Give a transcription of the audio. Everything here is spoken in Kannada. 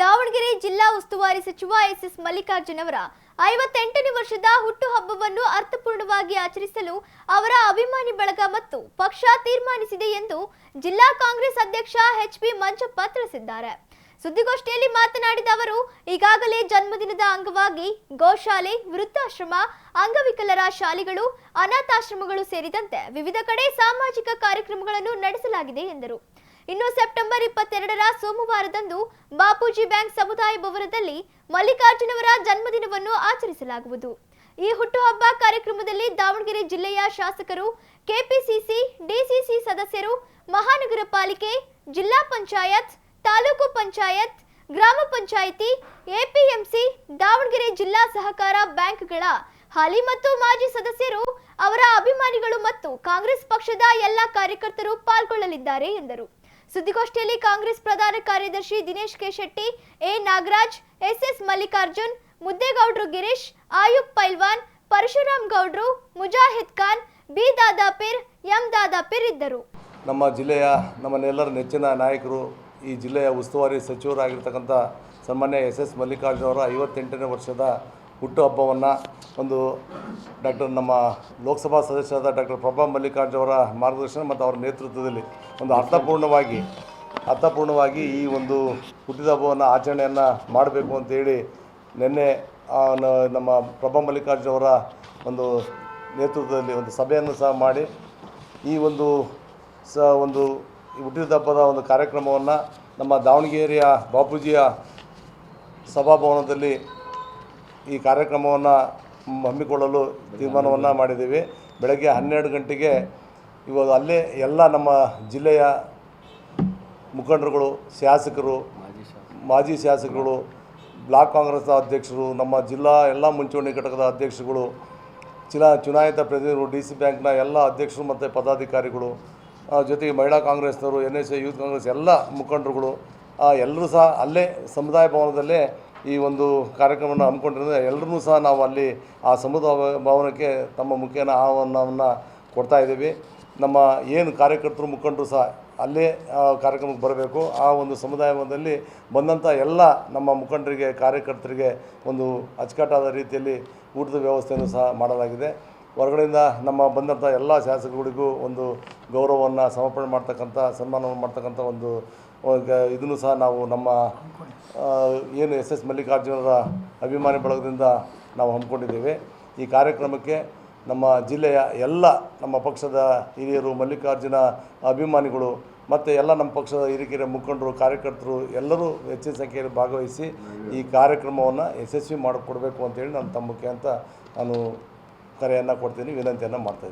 ದಾವಣಗೆರೆ ಜಿಲ್ಲಾ ಉಸ್ತುವಾರಿ ಸಚಿವ ಎಸ್ ಎಸ್ ಮಲ್ಲಿಕಾರ್ಜುನ್ ಅವರ ಐವತ್ತೆಂಟನೇ ವರ್ಷದ ಹುಟ್ಟುಹಬ್ಬವನ್ನು ಅರ್ಥಪೂರ್ಣವಾಗಿ ಆಚರಿಸಲು ಅವರ ಅಭಿಮಾನಿ ಬಳಗ ಮತ್ತು ಪಕ್ಷ ತೀರ್ಮಾನಿಸಿದೆ ಎಂದು ಜಿಲ್ಲಾ ಕಾಂಗ್ರೆಸ್ ಅಧ್ಯಕ್ಷ ಎಚ್ ಪಿ ಮಂಜಪ್ಪ ತಿಳಿಸಿದ್ದಾರೆ. ಸುದ್ದಿಗೋಷ್ಠಿಯಲ್ಲಿ ಮಾತನಾಡಿದ ಅವರು, ಈಗಾಗಲೇ ಜನ್ಮದಿನದ ಅಂಗವಾಗಿ ಗೋಶಾಲೆ, ವೃದ್ಧಾಶ್ರಮ, ಅಂಗವಿಕಲರ ಶಾಲೆಗಳು, ಅನಾಥಾಶ್ರಮಗಳು ಸೇರಿದಂತೆ ವಿವಿಧ ಕಡೆ ಸಾಮಾಜಿಕ ಕಾರ್ಯಕ್ರಮಗಳನ್ನು ನಡೆಸಲಾಗಿದೆ ಎಂದರು. ಇನ್ನು ಸೆಪ್ಟೆಂಬರ್ ಇಪ್ಪತ್ತೆರಡರ ಸೋಮವಾರದಂದು ಬಾಪೂಜಿ ಬ್ಯಾಂಕ್ ಸಮುದಾಯ ಭವನದಲ್ಲಿ ಮಲ್ಲಿಕಾರ್ಜುನವರ ಜನ್ಮದಿನವನ್ನು ಆಚರಿಸಲಾಗುವುದು. ಈ ಹುಟ್ಟುಹಬ್ಬ ಕಾರ್ಯಕ್ರಮದಲ್ಲಿ ದಾವಣಗೆರೆ ಜಿಲ್ಲೆಯ ಶಾಸಕರು, ಕೆಪಿಸಿಸಿ, ಡಿಸಿಸಿ ಸದಸ್ಯರು, ಮಹಾನಗರ ಪಾಲಿಕೆ, ಜಿಲ್ಲಾ ಪಂಚಾಯತ್, ತಾಲೂಕು ಪಂಚಾಯತ್, ಗ್ರಾಮ ಪಂಚಾಯಿತಿ, ಎಪಿಎಂಸಿ, ದಾವಣಗೆರೆ ಜಿಲ್ಲಾ ಸಹಕಾರ ಬ್ಯಾಂಕ್ಗಳ ಹಾಲಿ ಮತ್ತು ಮಾಜಿ ಸದಸ್ಯರು, ಅವರ ಅಭಿಮಾನಿಗಳು ಮತ್ತು ಕಾಂಗ್ರೆಸ್ ಪಕ್ಷದ ಎಲ್ಲ ಕಾರ್ಯಕರ್ತರು ಪಾಲ್ಗೊಳ್ಳಲಿದ್ದಾರೆ ಎಂದರು. ಸುದ್ದಿಗೋಷ್ಠಿಯಲ್ಲಿ ಕಾಂಗ್ರೆಸ್ ಪ್ರಧಾನ ಕಾರ್ಯದರ್ಶಿ Dinesh K Shetty A. Nagaraj, S S Mallikarjun, Muddegowdru Girish, Ayub Pailwan, Parashuram Gowdru, Mujahid Khan, B. Dadapeer, M. Dadapeer ಇದ್ದರು. ನಮ್ಮ ಜಿಲ್ಲೆಯ ನಮ್ಮನ್ನೆಲ್ಲರ ನೆಚ್ಚಿನ ನಾಯಕರು, ಈ ಜಿಲ್ಲೆಯ ಉಸ್ತುವಾರಿ ಸಚಿವರಾಗಿರ್ತಕ್ಕಂಥ ಸನ್ಮಾನ್ಯ ಎಸ್ ಎಸ್ ಮಲ್ಲಿಕಾರ್ಜುನ ಅವರ ಐವತ್ತೆಂಟನೇ ವರ್ಷದ ಹುಟ್ಟುಹಬ್ಬವನ್ನು ಒಂದು ಡಾಕ್ಟರ್ ನಮ್ಮ ಲೋಕಸಭಾ ಸದಸ್ಯರಾದ ಡಾಕ್ಟರ್ ಪ್ರಭಾ ಮಲ್ಲಿಕಾರ್ಜುನ ಅವರ ಮಾರ್ಗದರ್ಶನ ಮತ್ತು ಅವರ ನೇತೃತ್ವದಲ್ಲಿ ಒಂದು ಅರ್ಥಪೂರ್ಣವಾಗಿ ಅರ್ಥಪೂರ್ಣವಾಗಿ ಈ ಒಂದು ಹುಟ್ಟಿದ ಹಬ್ಬವನ್ನು ಆಚರಣೆಯನ್ನು ಮಾಡಬೇಕು ಅಂತೇಳಿ ನಿನ್ನೆ ನಮ್ಮ ಪ್ರಭಾ ಮಲ್ಲಿಕಾರ್ಜುನ ಅವರ ಒಂದು ನೇತೃತ್ವದಲ್ಲಿ ಒಂದು ಸಭೆಯನ್ನು ಸಹ ಮಾಡಿ ಈ ಒಂದು ಸ, ಒಂದು ಹುಟ್ಟಿದ ಹಬ್ಬದ ಒಂದು ಕಾರ್ಯಕ್ರಮವನ್ನು ನಮ್ಮ ದಾವಣಗೆರೆಯ ಬಾಪೂಜಿಯ ಸಭಾಭವನದಲ್ಲಿ ಈ ಕಾರ್ಯಕ್ರಮವನ್ನು ಹಮ್ಮಿಕೊಳ್ಳಲು ತೀರ್ಮಾನವನ್ನು ಮಾಡಿದ್ದೀವಿ. ಬೆಳಗ್ಗೆ ಹನ್ನೆರಡು ಗಂಟೆಗೆ ಇವಾಗ ಅಲ್ಲೇ ಎಲ್ಲ ನಮ್ಮ ಜಿಲ್ಲೆಯ ಮುಖಂಡರುಗಳು, ಶಾಸಕರು, ಮಾಜಿ ಶಾಸಕರು ಬ್ಲಾಕ್ ಕಾಂಗ್ರೆಸ್ ಅಧ್ಯಕ್ಷರು, ನಮ್ಮ ಜಿಲ್ಲಾ ಎಲ್ಲ ಮುಂಚೂಣಿ ಘಟಕದ ಅಧ್ಯಕ್ಷರುಗಳು, ಜಿಲ್ಲಾ ಚುನಾಯಿತ ಪ್ರತಿನಿಧಿಗಳು, ಡಿ ಸಿ ಬ್ಯಾಂಕ್ನ ಎಲ್ಲ ಅಧ್ಯಕ್ಷರು ಮತ್ತು ಪದಾಧಿಕಾರಿಗಳು ಜೊತೆಗೆ ಮಹಿಳಾ ಕಾಂಗ್ರೆಸ್ನವರು, N S A, youth Congress ಎಲ್ಲ ಮುಖಂಡರುಗಳು ಎಲ್ಲರೂ ಸಹ ಅಲ್ಲೇ ಸಮುದಾಯ ಭವನದಲ್ಲೇ ಈ ಒಂದು ಕಾರ್ಯಕ್ರಮವನ್ನು ಹಮ್ಮಿಕೊಂಡಿರೋದ್ರೆ ಎಲ್ಲರೂ ಸಹ ನಾವು ಅಲ್ಲಿ ಆ ಸಮುದಾಯ ಭವನಕ್ಕೆ ತಮ್ಮ ಮುಖೇನ ಆಹ್ವಾನವನ್ನು ಕೊಡ್ತಾ ಇದ್ದೀವಿ. ನಮ್ಮ ಏನು ಕಾರ್ಯಕರ್ತರು ಮುಖಂಡರು ಸಹ ಅಲ್ಲೇ ಕಾರ್ಯಕ್ರಮಕ್ಕೆ ಬರಬೇಕು. ಆ ಒಂದು ಸಮುದಾಯದಲ್ಲಿ ಬಂದಂಥ ಎಲ್ಲ ನಮ್ಮ ಮುಖಂಡರಿಗೆ, ಕಾರ್ಯಕರ್ತರಿಗೆ ಒಂದು ಅಚ್ಚುಕಟ್ಟಾದ ರೀತಿಯಲ್ಲಿ ಊಟದ ವ್ಯವಸ್ಥೆಯನ್ನು ಸಹ ಮಾಡಲಾಗಿದೆ. ಹೊರಗಡೆಯಿಂದ ನಮ್ಮ ಬಂದಂಥ ಎಲ್ಲ ಶಾಸಕರುಗಳಿಗೂ ಒಂದು ಗೌರವವನ್ನು ಸಮರ್ಪಣೆ ಮಾಡ್ತಕ್ಕಂಥ, ಸನ್ಮಾನವನ್ನು ಮಾಡ್ತಕ್ಕಂಥ ಒಂದು ಇದನ್ನು ಸಹ ನಾವು ನಮ್ಮ ಏನು ಎಸ್ ಎಸ್ ಮಲ್ಲಿಕಾರ್ಜುನರ ಅಭಿಮಾನಿ ಬಳಗದಿಂದ ನಾವು ಹಮ್ಮಿಕೊಂಡಿದ್ದೇವೆ. ಈ ಕಾರ್ಯಕ್ರಮಕ್ಕೆ ನಮ್ಮ ಜಿಲ್ಲೆಯ ಎಲ್ಲ ನಮ್ಮ ಪಕ್ಷದ ಹಿರಿಯರು, ಮಲ್ಲಿಕಾರ್ಜುನ ಅಭಿಮಾನಿಗಳು ಮತ್ತು ಎಲ್ಲ ನಮ್ಮ ಪಕ್ಷದ ಹಿರಿಕಿರಿಯ ಮುಖಂಡರು, ಕಾರ್ಯಕರ್ತರು ಎಲ್ಲರೂ ಹೆಚ್ಚಿನ ಸಂಖ್ಯೆಯಲ್ಲಿ ಭಾಗವಹಿಸಿ ಈ ಕಾರ್ಯಕ್ರಮವನ್ನು ಯಶಸ್ವಿ ಮಾಡಿಕೊಡ್ಬೇಕು ಅಂತೇಳಿ ನಾನು ತಮ್ಮಕ್ಕೆ ಅಂತ ನಾನು ಕರೆಯನ್ನು ಕೊಡ್ತೀನಿ, ವಿನಂತಿಯನ್ನು ಮಾಡ್ತಾಯಿದ್ದೀನಿ